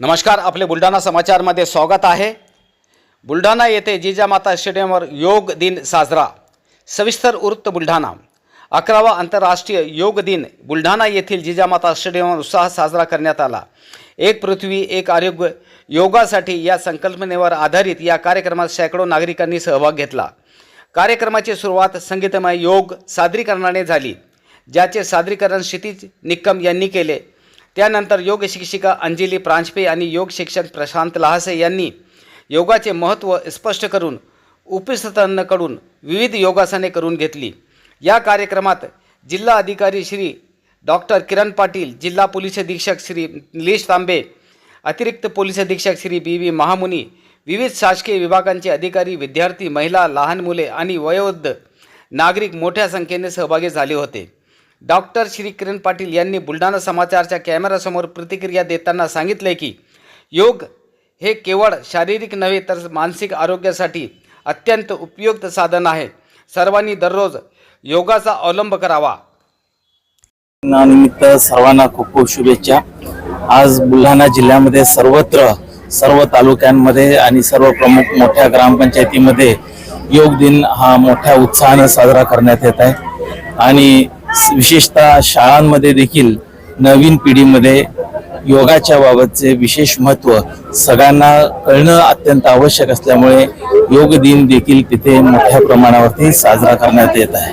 नमस्कार आपले बुलढाणा समाचारमध्ये स्वागत आहे. बुलढाणा येथे जिजामाता स्टेडियमवर योग दिन साजरा. सविस्तर वृत्त बुलढाणा. अकरावा आंतरराष्ट्रीय योग दिन बुलढाणा येथील जिजामाता स्टेडियमवर उत्साह साजरा करण्यात आला. एक पृथ्वी एक आरोग्य योगासाठी या संकल्पनेवर आधारित या कार्यक्रमात शेकडो नागरिकांनी सहभाग घेतला. कार्यक्रमाची सुरुवात संगीतमय योग सादरीकरणाने झाली. ज्याचे सादरीकरण क्षितिज निक्कम यांनी केले. त्यानंतर योग शिक्षिका अंजली प्रांजपे आणि योग शिक्षक प्रशांत लहासे यांनी योगाचे महत्त्व स्पष्ट करून उपस्थितांकडून विविध योगासने करून घेतली. या कार्यक्रमात जिल्हा अधिकारी श्री डॉक्टर किरण पाटील जिल्हा पोलीस अधीक्षक श्री निलेश तांबे अतिरिक्त पोलीस अधीक्षक श्री बी व्ही महामुनी विविध शासकीय विभागांचे अधिकारी विद्यार्थी महिला लहान मुले आणि वयोवृद्ध नागरिक मोठ्या संख्येने सहभागी झाले होते. डॉक्टर श्री किरण पाटील यांनी बुलढाणा समाचारच्या कॅमेरासमोर प्रतिक्रिया देताना सांगितले की योग हे केवळ शारीरिक नव्हे तर मानसिक आरोग्यासाठी अत्यंत उपयुक्त साधन आहे. सर्वांनी दररोज योगाचा अवलंब करावा. निमित्त सर्वांना खूप खूप शुभेच्छा. आज बुलढाणा जिल्ह्यामध्ये सर्वत्र सर्व तालुक्यांमध्ये आणि सर्व प्रमुख मोठ्या ग्रामपंचायतीमध्ये योग दिन हा मोठ्या उत्साहानं साजरा करण्यात येत आहे. आणि विशेषतः शाळांमध्ये देखील नवीन पिढीमध्ये योगाच्या बाबतचे विशेष महत्त्व सगळ्यांना कळणं अत्यंत आवश्यक असल्यामुळे योग दिन देखील तिथे मोठ्या प्रमाणावरती साजरा करण्यात येत आहे.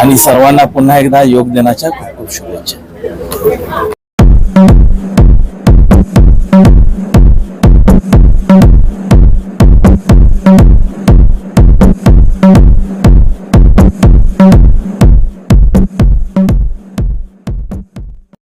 आणि सर्वांना पुन्हा एकदा योग दिनाच्या खूप खूप शुभेच्छा.